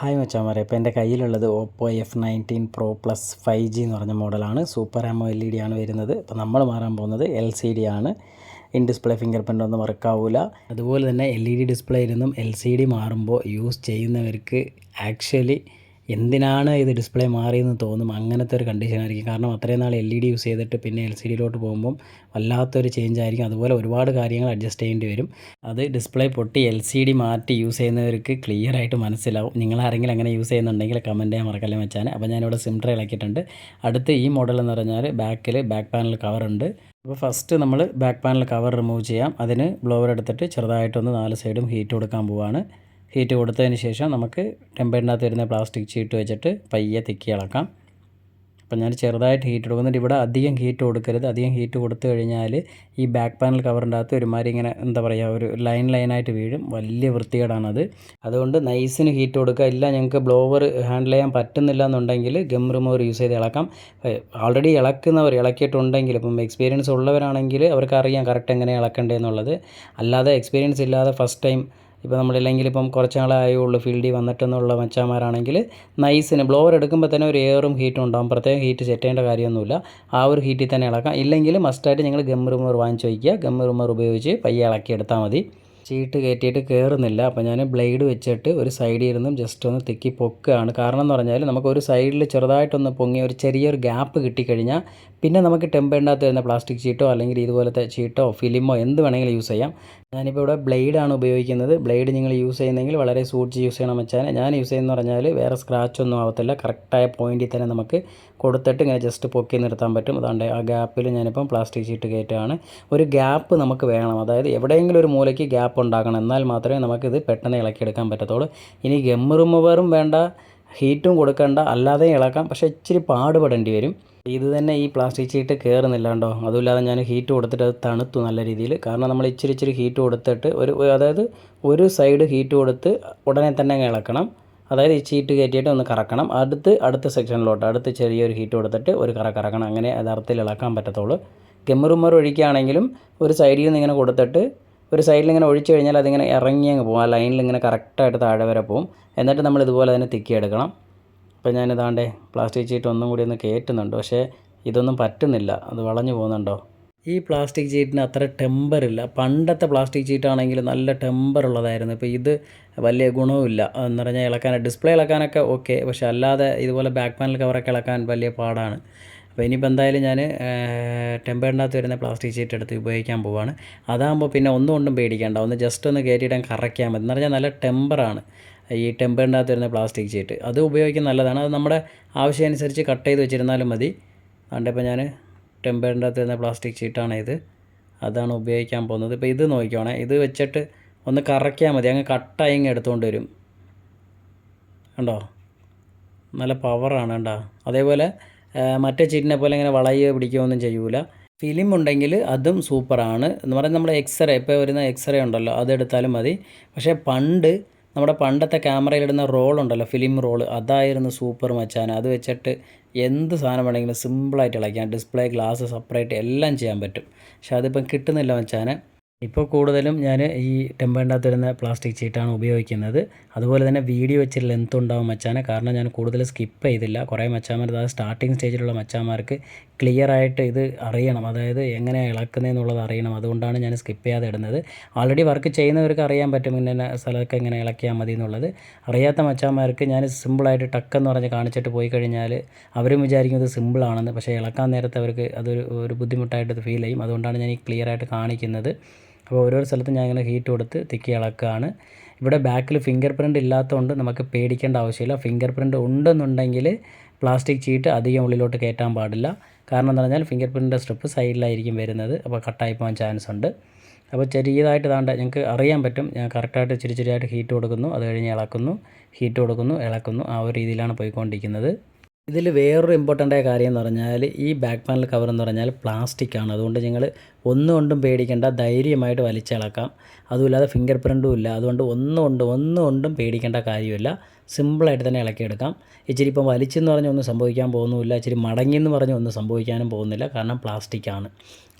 Hi മച്ചാമാരെ ഇപ്പോൾ എന്റെ കയ്യിലുള്ളത് Oppo F nineteen pro plus five G എന്ന് പറഞ്ഞ മോഡലാണ്. സൂപ്പർ ആമോ എൽ ഇ ഡി ആണ് വരുന്നത്. അപ്പോൾ നമ്മൾ മാറാൻ പോകുന്നത് എൽ സി ഡി ആണ്. ഇൻ ഡിസ്പ്ലേ ഫിംഗർ പ്രിന്റ് ഒന്നും വർക്കാവില്ല അതുപോലെ തന്നെ എൽ ഇ ഡി ഡിസ്പ്ലേയിൽ നിന്നും എൽ സി ഡി മാറുമ്പോൾ യൂസ് ചെയ്യുന്നവർക്ക് ആക്ച്വലി എന്തിനാണ് ഇത് ഡിസ്പ്ലേ മാറിയെന്ന് തോന്നും അങ്ങനത്തെ ഒരു കണ്ടീഷൻ ആയിരിക്കും. കാരണം അത്രയും നാൾ എൽ ഇ ഡി യൂസ് ചെയ്തിട്ട് പിന്നെ എൽ സി ഡിയിലോട്ട് പോകുമ്പം വല്ലാത്തൊരു ചേഞ്ച് ആയിരിക്കും. അതുപോലെ ഒരുപാട് കാര്യങ്ങൾ അഡ്ജസ്റ്റ് ചെയ്യേണ്ടി വരും. അത് ഡിസ്പ്ലേ പൊട്ടി എൽ സി ഡി മാറ്റി യൂസ് ചെയ്യുന്നവർക്ക് ക്ലിയർ ആയിട്ട് മനസ്സിലാവും. നിങ്ങൾ ആരെങ്കിലും അങ്ങനെ യൂസ് ചെയ്യുന്നുണ്ടെങ്കിൽ കമന്റ് ചെയ്യാൻ മറക്കല്ലേ വെച്ചാൽ അപ്പോൾ ഞാനിവിടെ സിം ട്രേ ഇളക്കിയിട്ടുണ്ട്. അടുത്ത് ഈ മോഡൽ എന്ന് പറഞ്ഞാൽ ബാക്കിൽ ബാക്ക് പാനൽ കവർ ഉണ്ട്. അപ്പോൾ ഫസ്റ്റ് നമ്മൾ ബാക്ക് പാനൽ കവർ റിമൂവ് ചെയ്യാം. അതിന് ബ്ലോവർ എടുത്തിട്ട് ചെറുതായിട്ടൊന്ന് നാല് സൈഡും ഹീറ്റ് കൊടുക്കാൻ പോവാണ്. ഹീറ്റ് കൊടുത്തതിന് ശേഷം നമുക്ക് ടെമ്പറിനകത്ത് വരുന്ന പ്ലാസ്റ്റിക് ഷീറ്റ് വെച്ചിട്ട് പയ്യെ തിക്കി ഇളക്കാം. അപ്പം ഞാൻ ചെറുതായിട്ട് ഹീറ്റ് കൊടുക്കുന്നുണ്ട് ഇവിടെ അധികം ഹീറ്റ് കൊടുക്കരുത്. അധികം ഹീറ്റ് കൊടുത്തു കഴിഞ്ഞാൽ ഈ ബാക്ക് പാനൽ കവറിന്റെ അകത്ത് ഒരുമാതിരി ഇങ്ങനെ എന്താ പറയുക ഒരു ലൈൻ ലൈനായിട്ട് വീഴും. വലിയ വൃത്തികേടാണത്. അതുകൊണ്ട് നൈസിന് ഹീറ്റ് കൊടുക്കുക. ഇല്ല ഞങ്ങൾക്ക് ബ്ലോവർ ഹാൻഡിൽ ചെയ്യാൻ പറ്റുന്നില്ല എന്നുണ്ടെങ്കിൽ ഗം റിമൂവർ യൂസ് ചെയ്ത് ഇളക്കാം. ഓൾറെഡി ഇളക്കുന്നവർ ഇളക്കിയിട്ടുണ്ടെങ്കിൽ ഇപ്പം എക്സ്പീരിയൻസ് ഉള്ളവരാണെങ്കിൽ അവർക്ക് അറിയാം കറക്റ്റ് എങ്ങനെ ഇളക്കേണ്ടതെന്നുള്ളത്. അല്ലാതെ എക്സ്പീരിയൻസ് ഇല്ലാതെ ഫസ്റ്റ് ടൈം ഇപ്പോൾ നമ്മളില്ലെങ്കിൽ ഇപ്പം കുറച്ച് നാളായുള്ളൂ ഫീൽഡിൽ വന്നിട്ടെന്നുള്ള മച്ചാന്മാരാണെങ്കിൽ നൈസിന് ബ്ലോവർ എടുക്കുമ്പോൾ തന്നെ ഒരു എയറും ഹീറ്റും ഉണ്ടാകും പ്രത്യേകം ഹീറ്റ് സെറ്റ് ചെയ്യേണ്ട കാര്യമൊന്നുമില്ല. ആ ഒരു ഹീറ്റിൽ തന്നെ ഇളക്കാം. ഇല്ലെങ്കിൽ മസ്റ്റായിട്ട് നിങ്ങൾ ഗം റൂമർ വാങ്ങിച്ച് വയ്ക്കുക. ഗം റൂമർ ഉപയോഗിച്ച് പയ്യെ ഇളക്കി എടുത്താൽ മതി. ചീട്ട് കയറ്റിയിട്ട് കയറുന്നില്ല അപ്പോൾ ഞാൻ ബ്ലേഡ് വെച്ചിട്ട് ഒരു സൈഡിൽ ഇരുന്നും ജസ്റ്റ് ഒന്ന് തിക്കി പൊക്കുകയാണ് കാരണം എന്ന് പറഞ്ഞാൽ നമുക്ക് ഒരു സൈഡിൽ ചെറുതായിട്ടൊന്ന് പൊങ്ങി ഒരു ചെറിയൊരു ഗ്യാപ്പ് കിട്ടിക്കഴിഞ്ഞാൽ പിന്നെ നമുക്ക് ടെമ്പേണ്ടകത്ത് വരുന്ന പ്ലാസ്റ്റിക് ചീട്ടോ അല്ലെങ്കിൽ ഇതുപോലത്തെ ചീട്ടോ ഫിലിമോ എന്ത് വേണമെങ്കിലും യൂസ് ചെയ്യാം. ഞാനിപ്പോൾ ഇവിടെ ബ്ലേഡാണ് ഉപയോഗിക്കുന്നത്. ബ്ലേഡ് നിങ്ങൾ യൂസ് ചെയ്യുന്നെങ്കിൽ വളരെ സൂക്ഷിച്ച് യൂസ് ചെയ്യണം വെച്ചാൽ ഞാൻ യൂസ് ചെയ്യുന്നതെന്ന് പറഞ്ഞാൽ വേറെ സ്ക്രാച്ച് ഒന്നും ആവത്തില്ല. കറക്റ്റായ പോയിന്റിൽ തന്നെ നമുക്ക് കൊടുത്തിട്ട് ഇങ്ങനെ ജസ്റ്റ് പൊക്കി നിർത്താൻ പറ്റും. അതുകൊണ്ട് ആ ഗ്യാപ്പിൽ ഞാനിപ്പം പ്ലാസ്റ്റിക് ഷീറ്റ് കയറ്റുകയാണ്. ഒരു ഗ്യാപ്പ് നമുക്ക് വേണം. അതായത് എവിടെയെങ്കിലും ഒരു മൂലയ്ക്ക് ഗ്യാപ്പ് ഉണ്ടാക്കണം എന്നാൽ മാത്രമേ നമുക്കിത് പെട്ടെന്ന് ഇളക്കിയെടുക്കാൻ പറ്റത്തുള്ളൂ. ഇനി ഗം റിമൂവറും വേണ്ട. ഹീറ്റും കൊടുക്കേണ്ട. അല്ലാതെ ഇളക്കാം. പക്ഷേ ഇച്ചിരി പാടുപെടേണ്ടി വരും. ഇത് തന്നെ ഈ പ്ലാസ്റ്റിക് ചീട്ട് കയറുന്നില്ല കേട്ടോ അതുമില്ലാതെ ഞാൻ ഹീറ്റ് കൊടുത്തിട്ട് അത് തണുത്തു നല്ല രീതിയിൽ. കാരണം നമ്മൾ ഇച്ചിരി ഇച്ചിരി ഹീറ്റ് കൊടുത്തിട്ട് ഒരു അതായത് ഒരു സൈഡ് ഹീറ്റ് കൊടുത്ത് ഉടനെ തന്നെ ഇളക്കണം. അതായത് ഈ ഷീറ്റ് കയറ്റിയിട്ട് ഒന്ന് കറക്കണം. അടുത്ത് അടുത്ത സെക്ഷനിലോട്ട് അടുത്ത് ചെറിയൊരു ഹീറ്റ് കൊടുത്തിട്ട് ഒരു കറ കറക്കണം. അങ്ങനെ യഥാർത്ഥത്തിൽ ഇളക്കാൻ പറ്റത്തുള്ളൂ. കെമ്മറുമ്മർ ഒഴിക്കുകയാണെങ്കിലും ഒരു സൈഡിൽ നിന്ന് ഇങ്ങനെ കൊടുത്തിട്ട് ഒരു സൈഡിൽ ഇങ്ങനെ ഒഴിച്ചു കഴിഞ്ഞാൽ അതിങ്ങനെ ഇറങ്ങി അങ്ങ് പോകും ആ ലൈനിൽ ഇങ്ങനെ കറക്റ്റായിട്ട് താഴെ വരെ പോകും എന്നിട്ട് നമ്മൾ ഇതുപോലെ തന്നെ തിക്കിയെടുക്കണം. ഇപ്പോൾ ഞാൻ ഇതാണ്ടേ പ്ലാസ്റ്റിക് ഷീറ്റ് ഒന്നും കൂടി ഒന്ന് കയറ്റുന്നുണ്ട് പക്ഷേ ഇതൊന്നും പറ്റുന്നില്ല. അത് വളഞ്ഞു പോകുന്നുണ്ടോ? ഈ പ്ലാസ്റ്റിക് ചീറ്റിന് അത്ര ടെമ്പറില്ല പണ്ടത്തെ പ്ലാസ്റ്റിക് ചീറ്റാണെങ്കിൽ നല്ല ടെമ്പർ ഉള്ളതായിരുന്നു. ഇപ്പോൾ ഇത് വലിയ ഗുണവുമില്ല എന്ന് പറഞ്ഞാൽ ഇളക്കാൻ ഡിസ്പ്ലേ ഇളക്കാനൊക്കെ ഓക്കെ. പക്ഷെ അല്ലാതെ ഇതുപോലെ ബാക്ക് പാനൽ കവറൊക്കെ ഇളക്കാൻ വലിയ പാടാണ്. അപ്പോൾ ഇനിയിപ്പോൾ എന്തായാലും ഞാൻ ടെമ്പറിനകത്ത് വരുന്ന പ്ലാസ്റ്റിക് ചീറ്റ് എടുത്ത് ഉപയോഗിക്കാൻ പോവാണ്. അതാകുമ്പോൾ പിന്നെ ഒന്നും കൊണ്ടും പേടിക്കേണ്ട. ഒന്ന് ജസ്റ്റ് ഒന്ന് കയറ്റിയിടാൻ കറക്കിയാൽ മതി. എന്ന് പറഞ്ഞാൽ നല്ല ടെമ്പറാണ്. ഈ ടെമ്പറിനകത്ത് വരുന്ന പ്ലാസ്റ്റിക് ഷീറ്റ് അത് ഉപയോഗിക്കാൻ നല്ലതാണ്. അത് നമ്മുടെ ആവശ്യം അനുസരിച്ച് കട്ട് ചെയ്ത് വെച്ചിരുന്നാലും മതി. അതുകൊണ്ടിപ്പോൾ ഞാൻ ടെമ്പറിന്റെ അകത്ത് വരുന്ന പ്ലാസ്റ്റിക് ഷീറ്റാണ് ഇത്. അതാണ് ഉപയോഗിക്കാൻ പോകുന്നത്. ഇപ്പോൾ ഇത് നോക്കിക്കോണേ. ഇത് വെച്ചിട്ട് ഒന്ന് കറക്കിയാൽ മതി. അങ്ങ് കട്ടായി ഇങ്ങ് എടുത്തുകൊണ്ട് വരും. കണ്ടോ? നല്ല പവറാണ് കണ്ടോ? അതേപോലെ മറ്റേ ചീറ്റിനെ പോലെ ഇങ്ങനെ വളയുക പിടിക്കുകയൊന്നും ചെയ്യൂല. ഫിലിം ഉണ്ടെങ്കിൽ അതും സൂപ്പറാണ്. എന്ന് പറയുന്നത് നമ്മുടെ എക്സ്റേ ഇപ്പോൾ വരുന്ന എക്സ്റേ ഉണ്ടല്ലോ അതെടുത്താലും മതി. പക്ഷേ പണ്ട് നമ്മുടെ പണ്ടത്തെ ക്യാമറയിലിടുന്ന റോളുണ്ടല്ലോ ഫിലിം റോൾ. അതായിരുന്നു സൂപ്പർ മച്ചാൻ. അത് വെച്ചിട്ട് എന്ത് സാധനം വേണമെങ്കിലും സിമ്പിളായിട്ട് ഇളക്കാം ഡിസ്പ്ലേ ഗ്ലാസ് സെപ്പറേറ്റ് എല്ലാം ചെയ്യാൻ പറ്റും. പക്ഷെ അതിപ്പം കിട്ടുന്നില്ല മച്ചാനെ. ഇപ്പോൾ കൂടുതലും ഞാൻ ഈ ടെമ്പറിനകത്ത് വരുന്ന പ്ലാസ്റ്റിക് ഷീറ്റാണ് ഉപയോഗിക്കുന്നത്. അതുപോലെ തന്നെ വീഡിയോ വെച്ചൊരു ലെങ്ത് ഉണ്ടാവും മച്ചാനെ. കാരണം ഞാൻ കൂടുതൽ സ്കിപ്പ് ചെയ്തില്ല. കുറേ മച്ചാന്മാർ അതായത് സ്റ്റാർട്ടിങ് സ്റ്റേജിലുള്ള മച്ചാന്മാർക്ക് ക്ലിയർ ആയിട്ട് ഇത് അറിയണം. അതായത് എങ്ങനെ ഇളക്കുന്നതെന്നുള്ളത് അറിയണം. അതുകൊണ്ടാണ് ഞാൻ സ്കിപ്പ് ചെയ്യാതെ ഇടുന്നത്. ആൾറെഡി വർക്ക് ചെയ്യുന്നവർക്ക് അറിയാൻ പറ്റും ഇന്ന സ്ഥലമൊക്കെ എങ്ങനെ ഇളക്കിയാൽ മതി എന്നുള്ളത്. അറിയാത്ത മച്ചാന്മാർക്ക് ഞാൻ സിമ്പിളായിട്ട് ടക്കെന്ന് പറഞ്ഞ് കാണിച്ചിട്ട് പോയി കഴിഞ്ഞാൽ അവരും വിചാരിക്കും ഇത് സിമ്പിളാണെന്ന് പക്ഷേ ഇളക്കാൻ നേരത്തെ അവർക്ക് അതൊരു ഒരു ബുദ്ധിമുട്ടായിട്ട് ഫീൽ ചെയ്യും. അതുകൊണ്ടാണ് ഞാൻ ഈ ക്ലിയർ ആയിട്ട് കാണിക്കുന്നത്. അപ്പോൾ ഓരോ സ്ഥലത്തും ഞാൻ ഇങ്ങനെ ഹീറ്റ് കൊടുത്ത് തിക്കി ഇളക്കുകയാണ്. ഇവിടെ ബാക്കിൽ ഫിംഗർ പ്രിന്റ് ഇല്ലാത്തതുകൊണ്ട് നമുക്ക് പേടിക്കേണ്ട ആവശ്യമില്ല. ഫിംഗർ പ്രിന്റ് ഉണ്ടെന്നുണ്ടെങ്കിൽ പ്ലാസ്റ്റിക് ചീട്ട് അധികം ഉള്ളിലോട്ട് കയറ്റാൻ പാടില്ല. കാരണം എന്ന് പറഞ്ഞാൽ ഫിംഗർ പ്രിന്റിന്റെ സ്ട്രിപ്പ് സൈഡിലായിരിക്കും വരുന്നത്. അപ്പോൾ കട്ടായി പോകാൻ ചാൻസ് ഉണ്ട്. അപ്പോൾ ചെറിയതായിട്ട് താണ്ട ഞങ്ങൾക്ക് അറിയാൻ പറ്റും. ഞാൻ കറക്റ്റായിട്ട് ചെറിയ ചെറിയായിട്ട് ഹീറ്റ് കൊടുക്കുന്നു. അത് കഴിഞ്ഞ് ഇളക്കുന്നു. ഹീറ്റ് കൊടുക്കുന്നു ഇളക്കുന്നു. ആ ഒരു രീതിയിലാണ് പോയിക്കൊണ്ടിരിക്കുന്നത്. ഇതിൽ വേറൊരു ആയ കാര്യം എന്ന് പറഞ്ഞാൽ ഈ ബാക്ക് പാനൽ കവർ എന്ന് പറഞ്ഞാൽ പ്ലാസ്റ്റിക് ആണ്. അതുകൊണ്ട് നിങ്ങൾ ഒന്നുകൊണ്ടും പേടിക്കേണ്ട ധൈര്യമായിട്ട് വലിച്ചിളക്കാം അതുമില്ലാതെ ഫിംഗർ പ്രിന്റും ഇല്ല. അതുകൊണ്ട് ഒന്നും കൊണ്ട് ഒന്നും കൊണ്ടും പേടിക്കേണ്ട കാര്യമില്ല. സിമ്പിളായിട്ട് തന്നെ ഇളക്കിയെടുക്കാം. ഇച്ചിരി ഇപ്പം വലിച്ചെന്ന് പറഞ്ഞൊന്നും സംഭവിക്കാൻ പോകുന്നില്ല ഇച്ചിരി മടങ്ങിയെന്ന് പറഞ്ഞ് ഒന്നും സംഭവിക്കാനും പോകുന്നില്ല. കാരണം പ്ലാസ്റ്റിക്കാണ്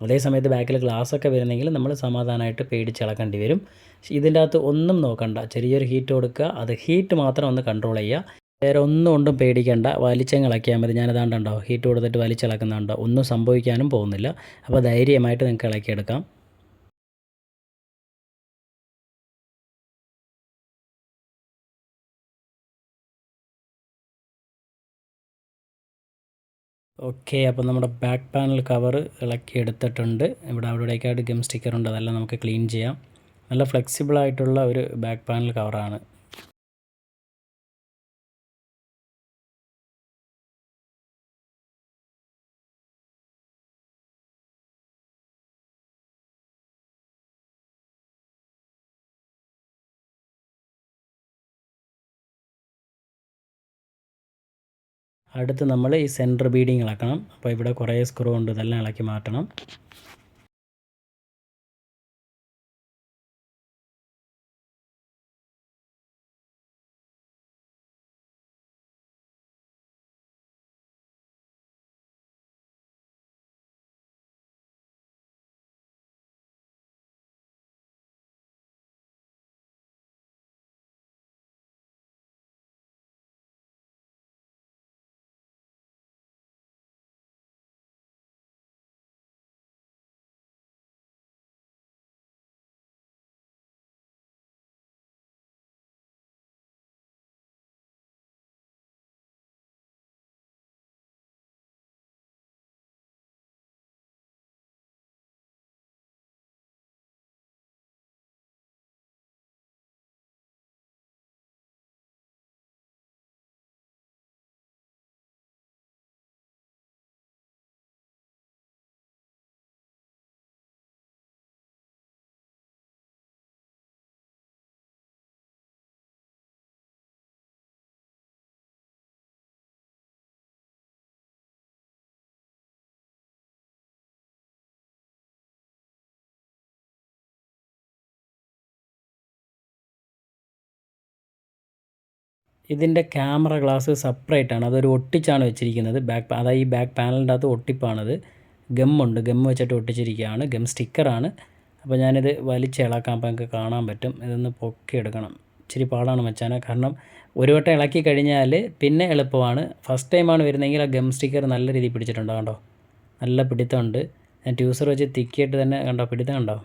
അതേ സമയത്ത് ബാക്കിൽ ഗ്ലാസ് ഒക്കെ വരുന്നെങ്കിൽ നമ്മൾ സമാധാനമായിട്ട് പേടിച്ചിളക്കേണ്ടി വരും. ഇതിന്റെ അകത്ത് ഒന്നും നോക്കണ്ട. ചെറിയൊരു ഹീറ്റ് കൊടുക്കുക. അത് ഹീറ്റ് മാത്രം ഒന്ന് കൺട്രോൾ ചെയ്യുക. വേറെ ഒന്നും കൊണ്ടും പേടിക്കേണ്ട. വലിച്ചങ്ങ് ഇളക്കിയാൽ മതി. ഞാനതാണ്ടുണ്ടോ? ഹീറ്റ് കൊടുത്തിട്ട് വലിച്ചിളക്കുന്നുണ്ടോ ഒന്നും സംഭവിക്കാനും പോകുന്നില്ല. അപ്പോൾ ധൈര്യമായിട്ട് നിങ്ങൾക്ക് ഇളക്കിയെടുക്കാം. ഓക്കെ അപ്പോൾ നമ്മുടെ ബാക്ക് പാനൽ കവർ ഇളക്കി എടുത്തിട്ടുണ്ട് ഇവിടെ അവിടെയൊക്കെയായിട്ട് ഗം സ്റ്റിക്കർ ഉണ്ട് അതെല്ലാം നമുക്ക് ക്ലീൻ ചെയ്യാം. നല്ല ഫ്ലെക്സിബിൾ ആയിട്ടുള്ള ഒരു ബാക്ക് പാനൽ കവറാണ്. അടുത്ത് നമ്മൾ ഈ സെന്റർ ബീഡിങ് ഇളക്കണം. അപ്പോൾ ഇവിടെ കുറേ സ്ക്രൂ ഉണ്ട് ഇതെല്ലാം ഇളക്കി മാറ്റണം. ഇതിന്റെ ക്യാമറ ഗ്ലാസ് സെപ്പറേറ്റ് ആണ് അതൊരു ഒട്ടിച്ചാണ് വെച്ചിരിക്കുന്നത്. ബാക്ക് അതായത് ഈ ബാക്ക് പാനലിന്റെ അകത്ത് ഒട്ടിപ്പാണത്. ഗമ്മുണ്ട്. ഗം വെച്ചിട്ട് ഒട്ടിച്ചിരിക്കുകയാണ്. ഗം സ്റ്റിക്കറാണ്. അപ്പോൾ ഞാനിത് വലിച്ചിളക്കാം അപ്പോൾ നിങ്ങൾക്ക് കാണാൻ പറ്റും. ഇതൊന്ന് പൊക്കി എടുക്കണം ഇച്ചിരി പാടാണ് വെച്ചാൽ കാരണം ഒരു വട്ടം ഇളക്കി കഴിഞ്ഞാൽ പിന്നെ എളുപ്പമാണ്. ഫസ്റ്റ് ടൈമാണ് വരുന്നതെങ്കിൽ ആ ഗം സ്റ്റിക്കർ നല്ല രീതിയിൽ പിടിച്ചിട്ടുണ്ടോ കണ്ടോ? നല്ല പിടുത്തമുണ്ട്. ഞാൻ ട്യൂസർ വെച്ച് തിക്കിയിട്ട് തന്നെ കണ്ടോ? പിടുത്തം കണ്ടോ?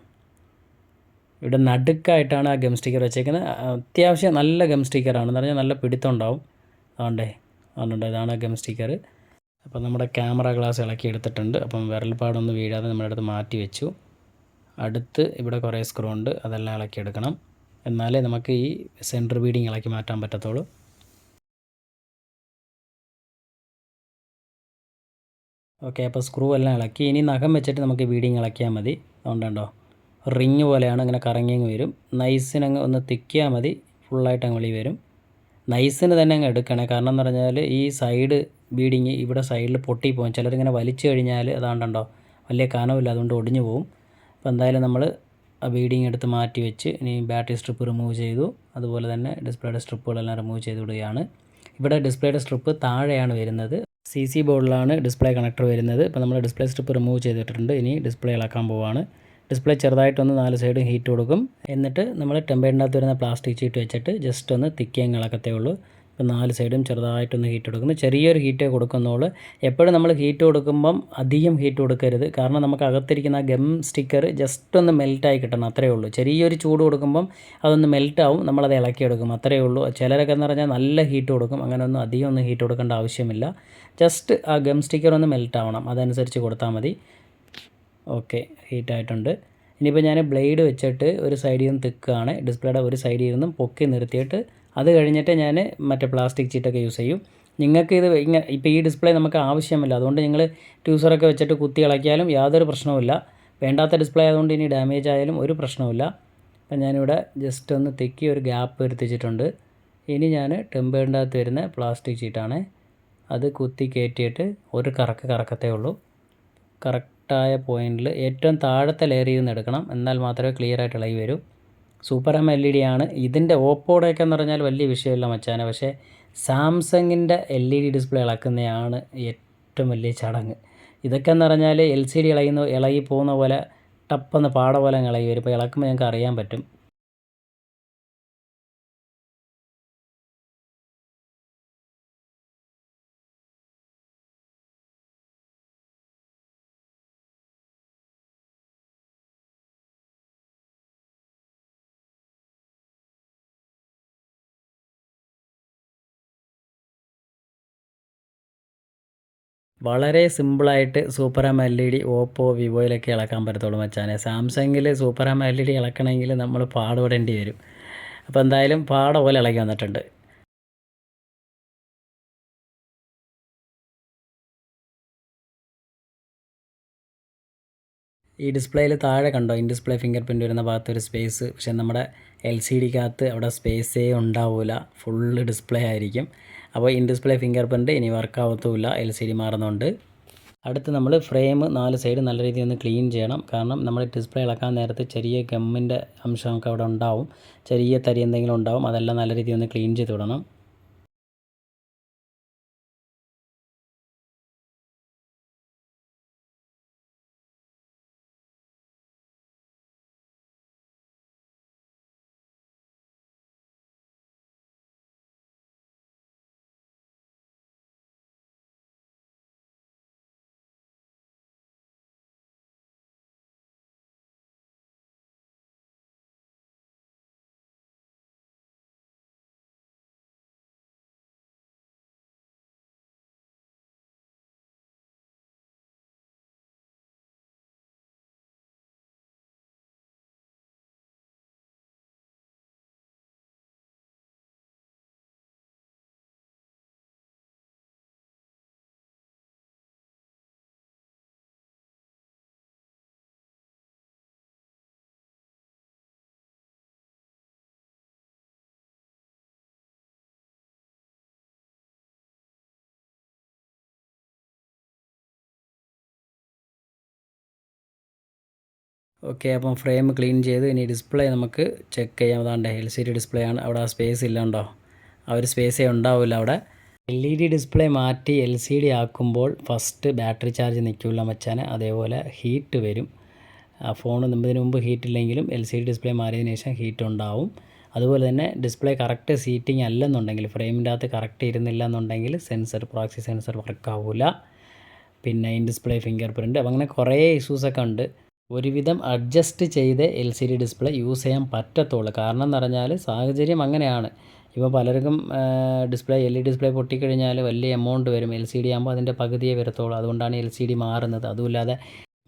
ഇവിടെ നടുക്കായിട്ടാണ് ആ ഗം സ്റ്റിക്കർ വെച്ചേക്കുന്നത്. അത്യാവശ്യം നല്ല ഗം സ്റ്റിക്കറാണ് എന്ന് പറഞ്ഞാൽ നല്ല പിടുത്തം ഉണ്ടാവും അതുകൊണ്ടേ അതുകൊണ്ട് ഇതാണ് ആ ഗം സ്റ്റിക്കർ അപ്പോൾ നമ്മുടെ ക്യാമറ ഗ്ലാസ് ഇളക്കി എടുത്തിട്ടുണ്ട്. അപ്പം വിരൽപ്പാടൊന്നും വീഴാതെ നമ്മുടെ അടുത്ത് മാറ്റി വെച്ചു. അടുത്ത് ഇവിടെ കുറേ സ്ക്രൂ ഉണ്ട്. അതെല്ലാം ഇളക്കി എടുക്കണം. എന്നാലേ നമുക്ക് ഈ സെന്റർ ബീഡിങ് ഇളക്കി മാറ്റാൻ പറ്റത്തുള്ളൂ. ഓക്കെ അപ്പോൾ സ്ക്രൂ എല്ലാം ഇളക്കി. ഇനി നഖം വെച്ചിട്ട് നമുക്ക് ബീഡിങ് ഇളക്കിയാൽ മതി. അതുകൊണ്ടുണ്ടോ റിങ് പോലെയാണ് ഇങ്ങനെ കറങ്ങി അങ്ങ് വരും. നൈസിനങ്ങ് ഒന്ന് തിക്കിയാൽ മതി. ഫുള്ളായിട്ട് അങ്ങ് വെളി വരും. നൈസിന് തന്നെ അങ്ങ് എടുക്കണേ. കാരണം എന്ന് പറഞ്ഞാൽ ഈ സൈഡ് ബീഡിങ് ഇവിടെ സൈഡിൽ പൊട്ടി പോകും. ചിലരിങ്ങനെ വലിച്ചു കഴിഞ്ഞാൽ അതാണ്ടോ വലിയ കനമില്ല അതുകൊണ്ട് ഒടിഞ്ഞു പോകും. അപ്പോൾ എന്തായാലും നമ്മൾ ആ ബീഡിങ് എടുത്ത് മാറ്റി വെച്ച് ഇനി ബാറ്ററി സ്ട്രിപ്പ് റിമൂവ് ചെയ്തു. അതുപോലെ തന്നെ ഡിസ്പ്ലേയുടെ സ്ട്രിപ്പുകളെല്ലാം റിമൂവ് ചെയ്ത് വിടുകയാണ്. ഇവിടെ ഡിസ്പ്ലേയുടെ സ്ട്രിപ്പ് താഴെയാണ് വരുന്നത്. സി സി ബോർഡിലാണ് ഡിസ്പ്ലേ കണക്ടർ വരുന്നത്. ഇപ്പോൾ നമ്മൾ ഡിസ്പ്ലേ സ്ട്രിപ്പ് റിമൂവ് ചെയ്തിട്ടുണ്ട്. ഇനി ഡിസ്പ്ലേ ഇളക്കാൻ പോവുകയാണ് ഡിസ്പ്ലേ ചെറുതായിട്ടൊന്ന് നാല് സൈഡും ഹീറ്റ് കൊടുക്കും. എന്നിട്ട് നമ്മൾ ടെമ്പേറിന്റെ അകത്ത് വരുന്ന പ്ലാസ്റ്റിക് ഷീറ്റ് വെച്ചിട്ട് ജസ്റ്റ് ഒന്ന് തിക്കിയങ്ങ് കിളക്കത്തേ ഉള്ളൂ. ഇപ്പോൾ നാല് സൈഡും ചെറുതായിട്ടൊന്ന് ഹീറ്റ് കൊടുക്കുന്നു. ചെറിയൊരു ഹീറ്റേ കൊടുക്കുന്നുള്ളൂ എപ്പോഴും നമ്മൾ ഹീറ്റ് കൊടുക്കുമ്പം അധികം ഹീറ്റ് കൊടുക്കരുത്. കാരണം നമുക്ക് അകത്തിരിക്കുന്ന ഗം സ്റ്റിക്കർ ജസ്റ്റ് ഒന്ന് മെൽറ്റായി കിട്ടണം. അത്രയേ ഉള്ളൂ. ചെറിയൊരു ചൂട് കൊടുക്കുമ്പം അതൊന്ന് മെൽറ്റാവും. നമ്മളത് ഇളക്കിയെടുക്കും അത്രയേ ഉള്ളൂ. ചിലരൊക്കെ എന്ന് പറഞ്ഞാൽ നല്ല ഹീറ്റ് കൊടുക്കും. അങ്ങനെ ഒന്നും അധികം ഒന്നും ഹീറ്റ് കൊടുക്കേണ്ട ആവശ്യമില്ല. ജസ്റ്റ് ആ ഗം സ്റ്റിക്കർ ഒന്ന് മെൽറ്റ് ആവണം അതനുസരിച്ച് കൊടുത്താൽ മതി. ഓക്കെ ഹീറ്റ് ആയിട്ടുണ്ട് ഇനിയിപ്പോൾ ഞാൻ ബ്ലേഡ് വെച്ചിട്ട് ഒരു സൈഡിൽ നിന്ന് തിക്കുകയാണ് ഡിസ്പ്ലേയുടെ ഒരു സൈഡിൽ നിന്നും പൊക്കി നിർത്തിയിട്ട് അത് കഴിഞ്ഞിട്ട് ഞാൻ മറ്റേ പ്ലാസ്റ്റിക് ചീറ്റൊക്കെ യൂസ് ചെയ്യും. നിങ്ങൾക്ക് ഇത് ഇങ്ങനെ ഇപ്പോൾ ഈ ഡിസ്പ്ലേ നമുക്ക് ആവശ്യമില്ല. അതുകൊണ്ട് നിങ്ങൾ ട്യൂസറൊക്കെ വെച്ചിട്ട് കുത്തി ഇളക്കിയാലും യാതൊരു പ്രശ്നവുമില്ല. വേണ്ടാത്ത ഡിസ്പ്ലേ ആയതുകൊണ്ട് ഇനി ഡാമേജ് ആയാലും ഒരു പ്രശ്നവുമില്ല. അപ്പം ഞാനിവിടെ ജസ്റ്റ് ഒന്ന് തെക്കി ഒരു ഗ്യാപ്പ് വരുത്തിച്ചിട്ടുണ്ട് ഇനി ഞാൻ ടെമ്പേറിന്റെ അകത്ത് വരുന്ന പ്ലാസ്റ്റിക് ചീറ്റാണ് അത് കുത്തി കയറ്റിയിട്ട് ഒരു കറക്ക് കറക്കത്തേ ഉള്ളൂ. കറക്റ്റായ പോയിന്റിൽ ഏറ്റവും താഴത്തെ ലെയറിൽ നിന്ന് എടുക്കണം. എന്നാൽ മാത്രമേ ക്ലിയർ ആയിട്ട് ഇളകി വരൂ. Super M L E D ആണ്. ഇതിന്റെ ഓപ്പോടെയൊക്കെ എന്ന് പറഞ്ഞാൽ വലിയ വിഷയമില്ല മച്ചാന. പക്ഷേ സാംസങ്ങിന്റെ എൽ ഇ ഡി ഡിസ്പ്ലേ ഇളക്കുന്നതാണ് ഏറ്റവും വലിയ ചടങ്ങ്. ഇതൊക്കെ എന്ന് പറഞ്ഞാൽ എൽ സി ഡി ഇളയുന്ന ഇളകി പോകുന്ന പോലെ ടപ്പെന്ന് പാട പോലെ ഇളകി വരും. ഇപ്പോൾ ഇളക്കുമ്പോൾ ഞങ്ങൾക്ക് അറിയാൻ പറ്റും. വളരെ സിമ്പിളായിട്ട് സൂപ്പർ ആം എൽ ഇ ഡി ഓപ്പോ വിവോയിലൊക്കെ ഇളക്കാൻ പറ്റത്തുള്ളൂ മച്ചാനെ. സാംസങ്ങിൽ സൂപ്പർ ആം എൽ ഇ ഡി ഇളക്കണമെങ്കിൽ നമ്മൾ പാടുപെടേണ്ടി വരും. അപ്പോൾ എന്തായാലും പാട പോലെ ഇളകി വന്നിട്ടുണ്ട്. ഈ ഡിസ്പ്ലേയിൽ താഴെ കണ്ടോ? ഇൻ ഡിസ്പ്ലേ ഫിംഗർ പ്രിന്റ് വരുന്ന ഭാഗത്ത് ഒരു സ്പേസ്. പക്ഷേ നമ്മുടെ എൽ സി ഡിക്കകത്ത് അവിടെ സ്പേസേ ഉണ്ടാവില്ല ഫുള്ള് ഡിസ്പ്ലേ ആയിരിക്കും. അപ്പോൾ ഇൻ ഡിസ്പ്ലേ ഫിംഗർ പ്രിന്റ് ഇനി വർക്ക് ആവത്തുമില്ല എൽ സി ഡി മാറുന്നുണ്ട്. അടുത്ത് നമ്മൾ ഫ്രെയിം നാല് സൈഡ് നല്ല രീതിയിൽ ഒന്ന് ക്ലീൻ ചെയ്യണം. കാരണം നമ്മൾ ഡിസ്പ്ലേ ഇളക്കാൻ നേരത്ത് ചെറിയ ഗമ്മിന്റെ അംശമൊക്കെ അവിടെ ഉണ്ടാവും. ചെറിയ തരി എന്തെങ്കിലും ഉണ്ടാവും അതെല്ലാം നല്ല രീതിയിൽ ഒന്ന് ക്ലീൻ ചെയ്ത് വിടണം. ഓക്കെ അപ്പം ഫ്രെയിം ക്ലീൻ ചെയ്ത് ഇനി ഡിസ്പ്ലേ നമുക്ക് ചെക്ക് ചെയ്യാം. അതാണ്ട് എൽ സി ഡി ഡിസ്പ്ലേ ആണ്. അവിടെ ആ സ്പേസ് ഇല്ലണ്ടോ ആ ഒരു സ്പേസേ ഉണ്ടാവില്ല അവിടെ. എൽ ഇ ഡി ഡിസ്പ്ലേ മാറ്റി എൽ സി ഡി ആക്കുമ്പോൾ ഫസ്റ്റ് ബാറ്ററി ചാർജ് നിൽക്കില്ല മച്ചാന്. അതേപോലെ ഹീറ്റ് വരും. ഫോൺ നിന്നതിന് മുമ്പ് ഹീറ്റ് ഇല്ലെങ്കിലും എൽ സി ഡി ഡിസ്പ്ലേ മാറിയതിന് ശേഷം ഹീറ്റ് ഉണ്ടാവും. അതുപോലെ തന്നെ ഡിസ്പ്ലേ കറക്റ്റ് സീറ്റിംഗ് അല്ലെന്നുണ്ടെങ്കിൽ ഫ്രെയിമിന്റെ അകത്ത് കറക്റ്റ് ഇരുന്നില്ല എന്നുണ്ടെങ്കിൽ സെൻസർ പ്രോക്സി സെൻസർ വർക്ക് ആവില്ല പിന്നെ ഇൻ ഡിസ്പ്ലേ ഫിംഗർ പ്രിന്റ് അങ്ങനെ കുറേ ഇഷ്യൂസൊക്കെ ഉണ്ട്. ഒരുവിധം അഡ്ജസ്റ്റ് ചെയ്ത് L C D display use ചെയ്യാൻ പറ്റത്തുള്ളൂ. കാരണം എന്ന് പറഞ്ഞാൽ സാഹചര്യം അങ്ങനെയാണ്. ഇപ്പോൾ പലർക്കും ഡിസ്പ്ലേ എൽ ഇ ഡിസ്പ്ലേ പൊട്ടിക്കഴിഞ്ഞാൽ വലിയ എമൗണ്ട് വരും. എൽ സി ഡി ആകുമ്പോൾ അതിന്റെ പകുതിയെ വരത്തുള്ളൂ. അതുകൊണ്ടാണ് എൽ സി ഡി മാറുന്നത്. അതുമില്ലാതെ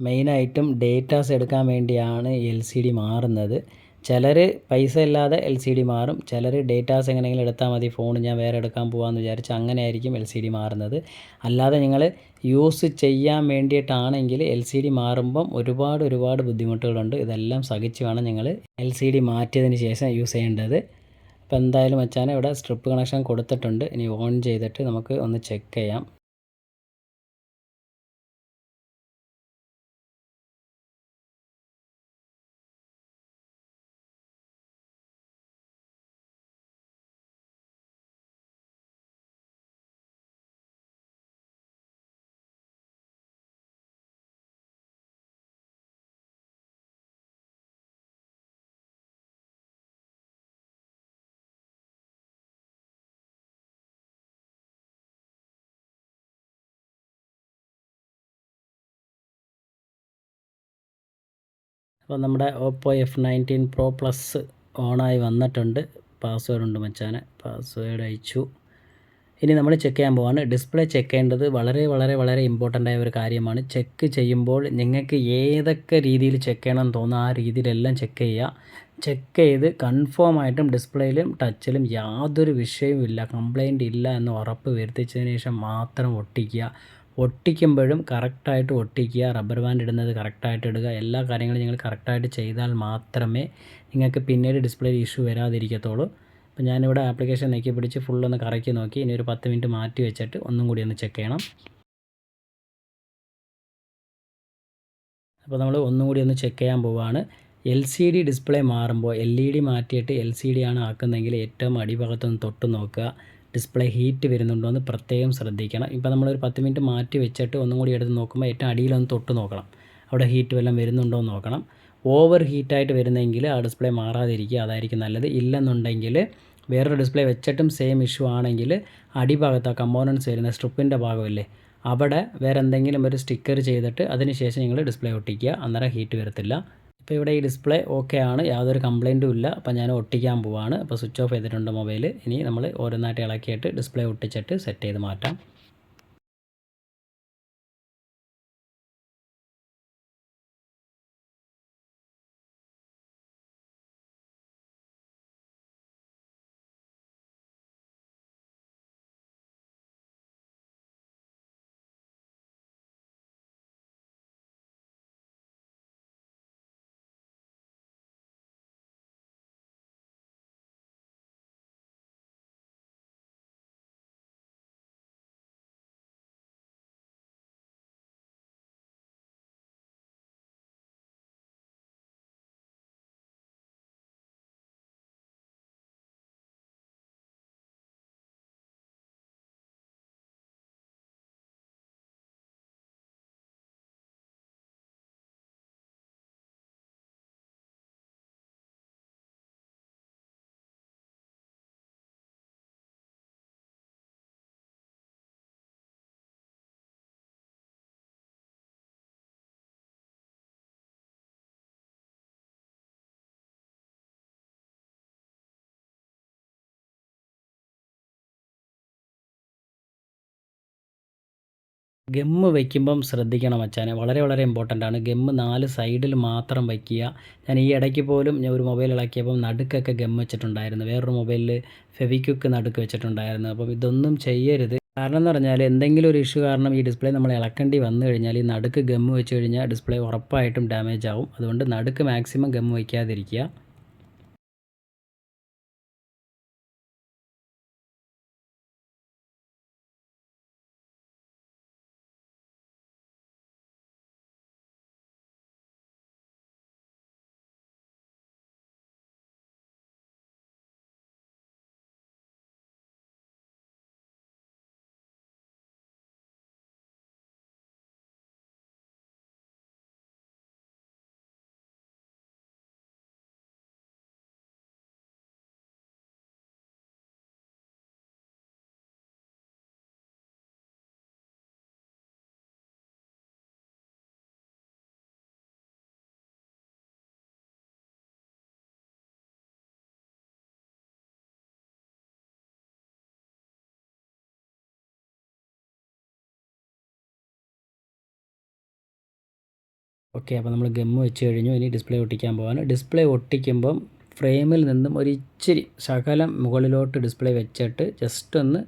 മെയിനായിട്ടും ഡേറ്റാസ് എടുക്കാൻ വേണ്ടിയാണ് എൽ സി ഡി മാറുന്നത്. ചിലർ പൈസ ഇല്ലാതെ എൽ സി ഡി മാറും ചിലർ ഡേറ്റാസ് എങ്ങനെയെങ്കിലും എടുത്താൽ മതി ഫോൺ ഞാൻ വേറെ എടുക്കാൻ പോകാമെന്ന് വിചാരിച്ച് അങ്ങനെ ആയിരിക്കും എൽ സി ഡി മാറുന്നത്. അല്ലാതെ നിങ്ങൾ യൂസ് ചെയ്യാൻ വേണ്ടിയിട്ടാണെങ്കിൽ എൽ സി ഡി മാറുമ്പം ഒരുപാട് ഒരുപാട് ബുദ്ധിമുട്ടുകളുണ്ട്. ഇതെല്ലാം സഹിച്ച് വേണം നിങ്ങൾ എൽ സി ഡി മാറ്റിയതിന് ശേഷം യൂസ് ചെയ്യേണ്ടത്. അപ്പോൾ എന്തായാലും വെച്ചാൽ ഇവിടെ സ്ട്രിപ്പ് കണക്ഷൻ കൊടുത്തിട്ടുണ്ട്. ഇനി ഓൺ ചെയ്തിട്ട് നമുക്ക് ഒന്ന് ചെക്ക് ചെയ്യാം. അപ്പോൾ നമ്മുടെ Oppo F nineteen pro plus ഓണായി വന്നിട്ടുണ്ട്. പാസ്വേഡ് ഉണ്ട് മച്ചാനെ. പാസ്വേഡ് അയച്ചു. ഇനി നമ്മൾ ചെക്ക് ചെയ്യാൻ പോവാണ്. ഡിസ്പ്ലേ ചെക്ക് ചെയ്യേണ്ടത് വളരെ വളരെ വളരെ ഇമ്പോർട്ടന്റ് ആയ ഒരു കാര്യമാണ്. ചെക്ക് ചെയ്യുമ്പോൾ നിങ്ങൾക്ക് ഏതൊക്കെ രീതിയിൽ ചെക്ക് ചെയ്യണം തോന്നുന്ന ആ രീതിയിലെല്ലാം ചെക്ക് ചെയ്യുക. ചെക്ക് ചെയ്ത് കൺഫേം ആയിട്ടും ഡിസ്പ്ലേയിലും ടച്ചിലും യാതൊരു വിഷയവും ഇല്ല കംപ്ലൈന്റ് ഇല്ല എന്ന് ഉറപ്പ് വരുത്തിച്ചതിന് ശേഷം മാത്രം ഒട്ടിക്കുക. ഒട്ടിക്കുമ്പോഴും കറക്റ്റായിട്ട് ഒട്ടിക്കുക റബ്ബർ ബാൻഡ് ഇടുന്നത് കറക്റ്റായിട്ട് ഇടുക എല്ലാ കാര്യങ്ങളും നിങ്ങൾ കറക്റ്റായിട്ട് ചെയ്താൽ മാത്രമേ നിങ്ങൾക്ക് പിന്നീട് ഡിസ്പ്ലേയിൽ ഇഷ്യൂ വരാതിരിക്കത്തുള്ളൂ. അപ്പോൾ ഞാനിവിടെ ആപ്ലിക്കേഷൻ നെക്കി പിടിച്ച് ഫുള്ളൊന്ന് കറക്കി നോക്കി ഇനി ഒരു പത്ത് മിനിറ്റ് മാറ്റി വെച്ചിട്ട് ഒന്നും കൂടി ഒന്ന് ചെക്ക് ചെയ്യണം. അപ്പോൾ നമ്മൾ ഒന്നും കൂടി ഒന്ന് ചെക്ക് ചെയ്യാൻ പോവുകയാണ് എൽ സി ഡി ഡിസ്പ്ലേ മാറുമ്പോൾ എൽ ഇ ഡി മാറ്റിയിട്ട് എൽ സി ഡി ആണ് ആക്കുന്നതെങ്കിൽ ഏറ്റവും അടിഭാഗത്തൊന്ന് തൊട്ട് നോക്കുക. ഡിസ്പ്ലേ ഹീറ്റ് വരുന്നുണ്ടോ എന്ന് പ്രത്യേകം ശ്രദ്ധിക്കണം. ഇപ്പോൾ നമ്മളൊരു പത്ത് മിനിറ്റ് മാറ്റി വെച്ചിട്ട് ഒന്നും കൂടി എടുത്ത് നോക്കുമ്പോൾ ഏറ്റവും അടിയിലൊന്ന് തൊട്ട് നോക്കണം. അവിടെ ഹീറ്റ് വല്ലതും വരുന്നുണ്ടോ എന്ന് നോക്കണം. ഓവർ ഹീറ്റായിട്ട് വരുന്നെങ്കിൽ ആ ഡിസ്പ്ലേ മാറാതിരിക്കുക അതായിരിക്കും നല്ലത്. ഇല്ലെന്നുണ്ടെങ്കിൽ വേറൊരു ഡിസ്പ്ലേ വെച്ചിട്ടും സെയിം ഇഷ്യൂ ആണെങ്കിൽ അടിഭാഗത്ത് ആ കമ്പോണൻസ് വരുന്ന സ്ട്രിപ്പിന്റെ ഭാഗമല്ലേ അവിടെ വേറെ എന്തെങ്കിലും ഒരു സ്റ്റിക്കർ ചെയ്തിട്ട് അതിന് ശേഷം നിങ്ങൾ ഡിസ്പ്ലേ ഒട്ടിക്കുക. അന്നേരം ഹീറ്റ് വരത്തില്ല. ഇപ്പോൾ ഇവിടെ ഈ ഡിസ്പ്ലേ ഓക്കെ ആണ്. യാതൊരു കംപ്ലൈന്റും ഇല്ല. അപ്പോൾ ഞാൻ ഒട്ടിക്കാൻ പോവാണ്. അപ്പോൾ സ്വിച്ച് ഓഫ് ചെയ്തിട്ടുണ്ട് മൊബൈൽ ഇനി നമ്മൾ ഓരോന്നായിട്ട് ഇളക്കിയിട്ട് ഡിസ്പ്ലേ ഒട്ടിച്ചിട്ട് സെറ്റ് ചെയ്ത് മാറ്റാം. ഗമ്മ് വയ്ക്കുമ്പം ശ്രദ്ധിക്കണം അച്ഛനെ. വളരെ വളരെ ഇമ്പോർട്ടന്റ് ആണ്. ഗമ്മ് നാല് സൈഡിൽ മാത്രം വയ്ക്കുക. ഞാൻ ഈ ഇടയ്ക്ക് പോലും ഞാൻ ഒരു മൊബൈൽ ഇളക്കിയപ്പം നടുക്കൊക്കെ ഗമ്മ് വെച്ചിട്ടുണ്ടായിരുന്നു. വേറൊരു മൊബൈലിൽ ഫെവിക്വിക്ക് നടുക്ക് വെച്ചിട്ടുണ്ടായിരുന്നു. അപ്പം ഇതൊന്നും ചെയ്യരുത്. കാരണം എന്ന് പറഞ്ഞാൽ എന്തെങ്കിലും ഒരു ഇഷ്യൂ കാരണം ഈ ഡിസ്പ്ലേ നമ്മൾ ഇളക്കേണ്ടി വന്നു കഴിഞ്ഞാൽ ഈ നടുക്ക് ഗമ്മ് വെച്ച് കഴിഞ്ഞാൽ ഡിസ്പ്ലേ ഉറപ്പായിട്ടും ഡാമേജ് ആവും. അതുകൊണ്ട് നടുക്ക് മാക്സിമം ഗമ്മ് വയ്ക്കാതിരിക്കുക. ഓക്കെ അപ്പോൾ നമ്മൾ ഗമ്മ് വെച്ച് കഴിഞ്ഞു. ഇനി ഡിസ്പ്ലേ ഒട്ടിക്കാൻ പോകാൻ ഡിസ്പ്ലേ ഒട്ടിക്കുമ്പം ഫ്രെയിമിൽ നിന്നും ഒരു ഇച്ചിരി ശകലം മുകളിലോട്ട് ഡിസ്പ്ലേ വെച്ചിട്ട് ജസ്റ്റ് ഒന്ന്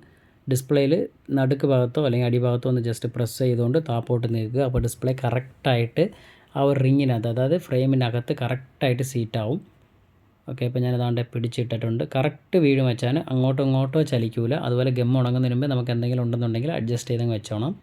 ഡിസ്പ്ലേയിൽ നടുക്ക് ഭാഗത്തോ അല്ലെങ്കിൽ അടിഭാഗത്തോ ഒന്ന് ജസ്റ്റ് പ്രസ് ചെയ്തുകൊണ്ട് താപ്പോട്ട് നീക്കുക. അപ്പോൾ ഡിസ്പ്ലേ കറക്റ്റായിട്ട് ആ ഒരു റിങ്ങിനകത്ത് അതായത് ഫ്രെയിമിനകത്ത് കറക്റ്റായിട്ട് സീറ്റാവും ഓക്കെ ഇപ്പോൾ ഞാൻ അതാണ്ട് പിടിച്ചിട്ടിട്ടുണ്ട്. കറക്റ്റ് വീഴും വെച്ചാൽ അങ്ങോട്ടോ ഇങ്ങോട്ടോ ചലിക്കൂല. അതുപോലെ ഗം ഉണങ്ങുന്നതിന് മുമ്പ് നമുക്ക് എന്തെങ്കിലും ഉണ്ടെന്നുണ്ടെങ്കിൽ അഡ്ജസ്റ്റ് ചെയ്തങ്ങ് വെച്ചോണം.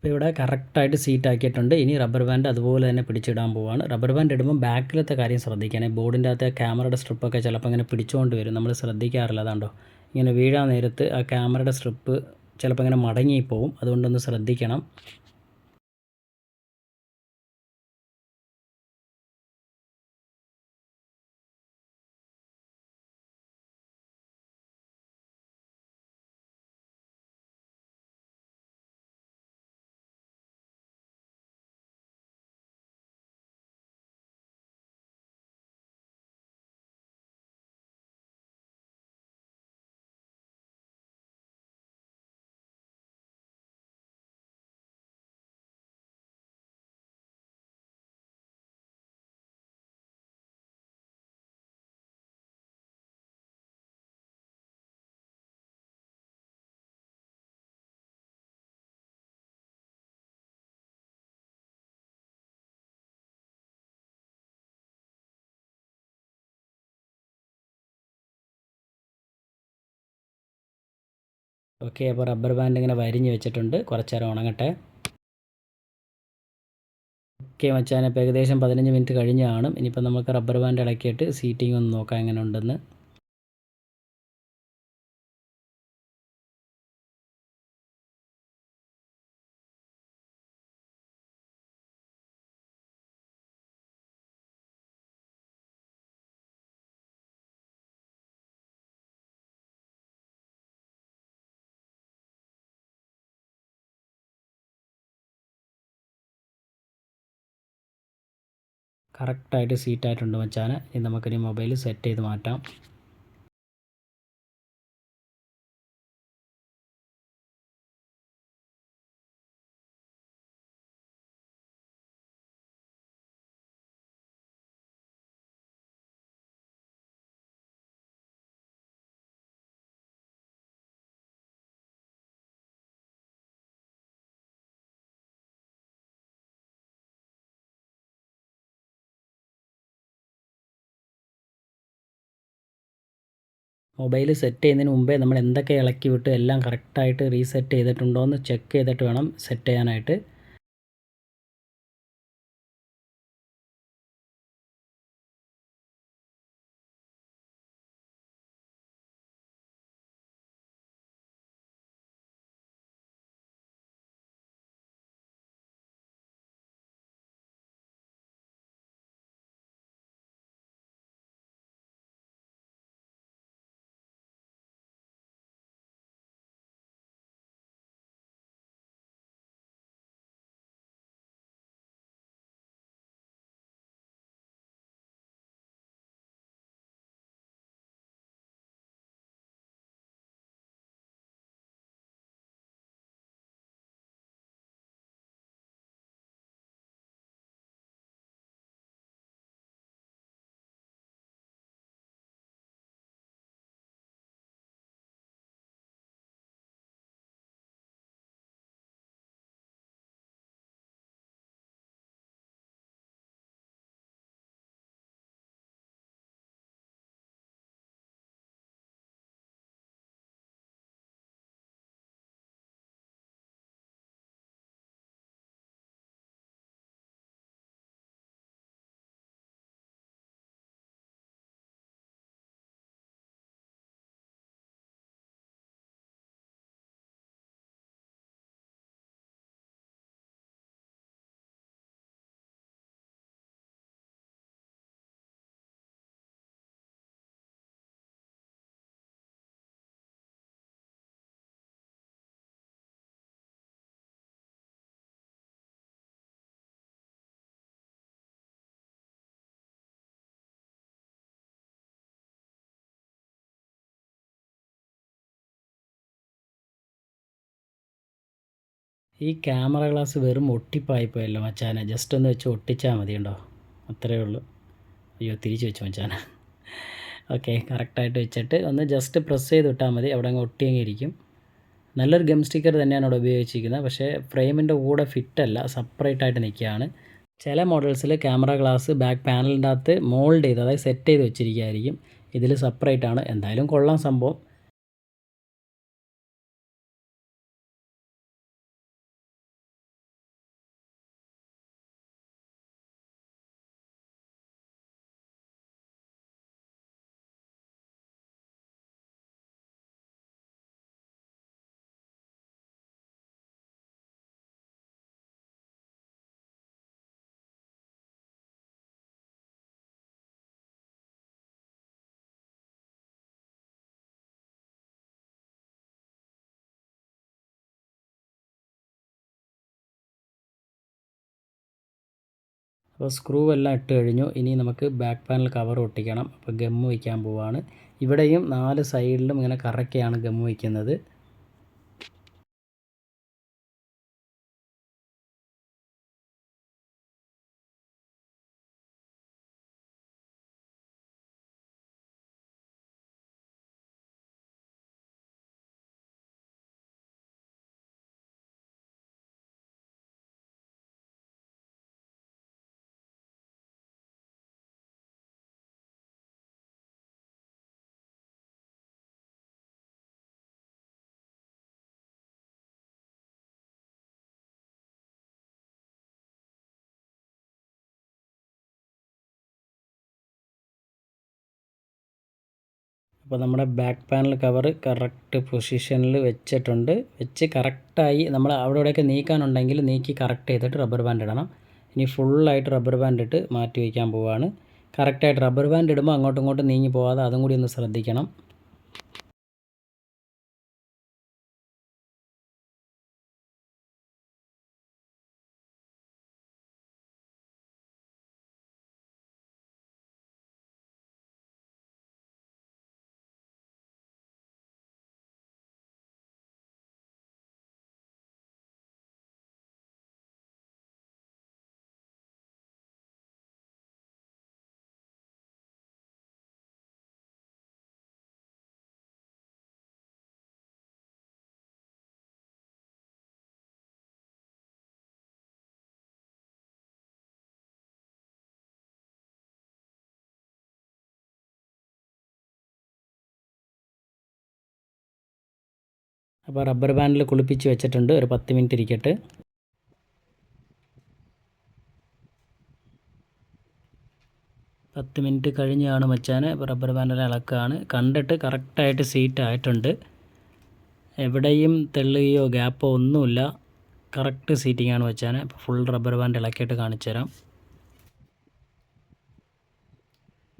ഇപ്പോൾ ഇവിടെ കറക്റ്റായിട്ട് സീറ്റ് ആക്കിയിട്ടുണ്ട് ഇനി റബ്ബർ ബാൻഡ് അതുപോലെ തന്നെ പിടിച്ചിടാൻ പോവാണ്. റബ്ബർ ബാൻഡ് ഇടുമ്പോൾ ബാക്കിലത്തെ കാര്യം ശ്രദ്ധിക്കണേ. ബോർഡിന്റെ അകത്തെ ക്യാമറയുടെ സ്ട്രിപ്പൊക്കെ ചിലപ്പോൾ ഇങ്ങനെ പിടിച്ചുകൊണ്ട് വരും. നമ്മൾ ശ്രദ്ധിക്കാറില്ല. അതാണ്ടോ? ഇങ്ങനെ വീഴാൻ നേരത്ത് ആ ക്യാമറയുടെ സ്ട്രിപ്പ് ചിലപ്പോൾ ഇങ്ങനെ മടങ്ങിപ്പോവും. അതുകൊണ്ടൊന്ന് ശ്രദ്ധിക്കണം. ഓക്കെ അപ്പോൾ റബ്ബർ ബാൻഡ് ഇങ്ങനെ വരിഞ്ഞ് വെച്ചിട്ടുണ്ട്. കുറച്ച് നേരം ഉണങ്ങട്ടെ. ഓക്കെ മച്ചാൻ ഇപ്പോൾ ഏകദേശം പതിനഞ്ച് മിനിറ്റ് കഴിഞ്ഞ് കാണും. ഇനിയിപ്പോൾ നമുക്ക് റബ്ബർ ബാൻഡ് ഇളക്കിയിട്ട് സീറ്റിംഗ് ഒന്ന് നോക്കാം എങ്ങനെ ഉണ്ടെന്ന് കറക്റ്റായിട്ട് സീറ്റായിട്ടുണ്ട് വെച്ചാൽ ഇനി നമുക്കിനി മൊബൈൽ സെറ്റ് ചെയ്ത് മാറ്റാം. മൊബൈൽ സെറ്റ് ചെയ്യുന്നതിന് മുമ്പേ നമ്മൾ എന്തൊക്കെ ഇളക്കി വിട്ട് എല്ലാം കറക്റ്റായിട്ട് റീസെറ്റ് ചെയ്തിട്ടുണ്ടോ എന്ന് ചെക്ക് ചെയ്തിട്ട് വേണം സെറ്റ് ചെയ്യാനായിട്ട്. ഈ ക്യാമറ ഗ്ലാസ് വെറും ഒട്ടിപ്പായിപ്പോയല്ലോ മച്ചാനെ. ജസ്റ്റ് ഒന്ന് വെച്ച് ഒട്ടിച്ചാൽ മതി ഉണ്ടോ അത്രയേ ഉള്ളൂ. അയ്യോ തിരിച്ചു വെച്ചു മച്ചാനെ. ഓക്കെ കറക്റ്റായിട്ട് വെച്ചിട്ട് ഒന്ന് ജസ്റ്റ് പ്രസ് ചെയ്ത് വിട്ടാൽ മതി. അവിടെ അങ്ങ് ഒട്ടിയങ്ങ് ഇരിക്കും. നല്ലൊരു ഗം സ്റ്റിക്കർ തന്നെയാണ് അവിടെ ഉപയോഗിച്ചിരിക്കുന്നത്. പക്ഷേ ഫ്രെയിമിന്റെ കൂടെ ഫിറ്റല്ല സെപ്പറേറ്റ് ആയിട്ട് നിൽക്കുകയാണ്. ചില മോഡൽസിൽ ക്യാമറ ഗ്ലാസ് ബാക്ക് പാനലിന്റെ അകത്ത് മോൾഡ് ചെയ്ത് അതായത് സെറ്റ് ചെയ്ത് വെച്ചിരിക്കുകയായിരിക്കും. ഇതിൽ സെപ്പറേറ്റ് ആണ് എന്തായാലും കൊള്ളാം സംഭവം. അപ്പോൾ സ്ക്രൂ എല്ലാം ഇട്ട് കഴിഞ്ഞു. ഇനി നമുക്ക് ബാക്ക് പാനൽ കവർ ഒട്ടിക്കണം. അപ്പോൾ ഗമ്മ് വയ്ക്കാൻ പോവാണ്. ഇവിടെയും നാല് സൈഡിലും ഇങ്ങനെ കറക്കെയാണ് ഗമ്മ് വയ്ക്കുന്നത്. അപ്പോൾ നമ്മുടെ ബാക്ക് പാനൽ കവർ കറക്റ്റ് പൊസിഷനിൽ വെച്ചിട്ടുണ്ട്. വെച്ച് കറക്റ്റായി നമ്മൾ അവിടെ ഇവിടെയൊക്കെ നീക്കാനുണ്ടെങ്കിൽ നീക്കി കറക്റ്റ് ചെയ്തിട്ട് റബ്ബർ ബാൻഡ് ഇടണം. ഇനി ഫുള്ളായിട്ട് റബ്ബർ ബാൻഡ് ഇട്ട് മാറ്റി വയ്ക്കാൻ പോവുകയാണ് കറക്റ്റായിട്ട് റബ്ബർ ബാൻഡ് ഇടുമ്പോൾ അങ്ങോട്ടും ഇങ്ങോട്ടും നീങ്ങി പോകാതെ അതും കൂടി ഒന്ന് ശ്രദ്ധിക്കണം. അപ്പോൾ റബ്ബർ ബാൻഡിൽ കുളിപ്പിച്ച് വെച്ചിട്ടുണ്ട്. ഒരു പത്ത് മിനിറ്റ് ഇരിക്കട്ടെ. പത്ത് മിനിറ്റ് കഴിഞ്ഞാണ് മച്ചാൻ റബ്ബർ ബാൻഡിൽ ഇളക്കുകയാണ് കണ്ടിട്ട് കറക്റ്റായിട്ട് സീറ്റ് ആയിട്ടുണ്ട്. എവിടെയും തെള്ളുകയോ ഗ്യാപ്പോ ഒന്നുമില്ല. കറക്റ്റ് സീറ്റിംഗ് ആണ് വെച്ചാൽ ഫുൾ റബ്ബർ ബാൻഡ് ഇളക്കിയിട്ട് കാണിച്ചു തരാം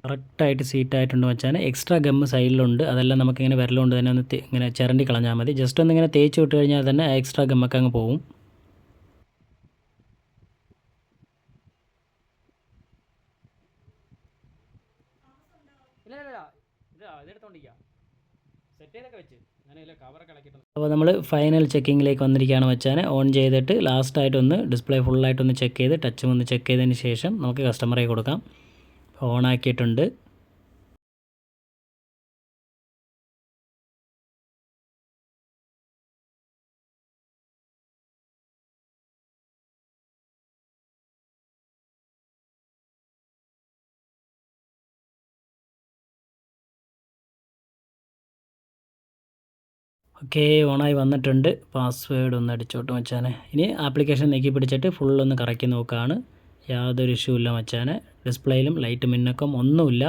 കറക്റ്റായിട്ട് സീറ്റായിട്ടുണ്ട് വെച്ചാൽ എക്സ്ട്രാ ഗമ്മ് സൈഡിലുണ്ട്. അതെല്ലാം നമുക്കിങ്ങനെ വിരലുകൊണ്ട് തന്നെ ഒന്ന് ഇങ്ങനെ ചിരണ്ടി കളഞ്ഞാൽ മതി. ജസ്റ്റ് ഒന്ന് ഇങ്ങനെ തേച്ച് വിട്ട് കഴിഞ്ഞാൽ തന്നെ എക്സ്ട്രാ ഗമ്മൊക്കെ അങ്ങ് പോകും അപ്പോൾ നമ്മൾ ഫൈനൽ ചെക്കിങ്ങിലേക്ക് വന്നിരിക്കുകയാണ് വെച്ചാൽ ഓൺ ചെയ്തിട്ട് ലാസ്റ്റായിട്ടൊന്ന് ഡിസ്പ്ലേ ഫുള്ളായിട്ടൊന്ന് ചെക്ക് ചെയ്ത് ടച്ചും ഒന്ന് ചെക്ക് ചെയ്തതിന് ശേഷം നമുക്ക് കസ്റ്റമറെ കൊടുക്കാം. ഓണാക്കിയിട്ടുണ്ട്. ഓക്കെ ഓണായി വന്നിട്ടുണ്ട്. പാസ്വേഡ് ഒന്ന് അടിച്ചോട്ട് മച്ചാനെ. ഇനി ആപ്ലിക്കേഷൻ നീക്കി പിടിച്ചിട്ട് ഫുള്ളൊന്ന് കറക്കി നോക്കുകയാണ് യാതൊരു ഇഷ്യൂ ഇല്ല മച്ചാനെ. ഡിസ്പ്ലേയിലും ലൈറ്റ് മിന്നക്കം ഒന്നുമില്ല.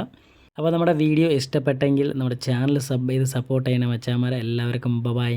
അപ്പോൾ നമ്മുടെ വീഡിയോ ഇഷ്ടപ്പെട്ടെങ്കിൽ നമ്മുടെ ചാനൽ സബ് ചെയ്ത് സപ്പോർട്ട് ചെയ്യണം മച്ചാമാരെ. എല്ലാവർക്കും ബൈ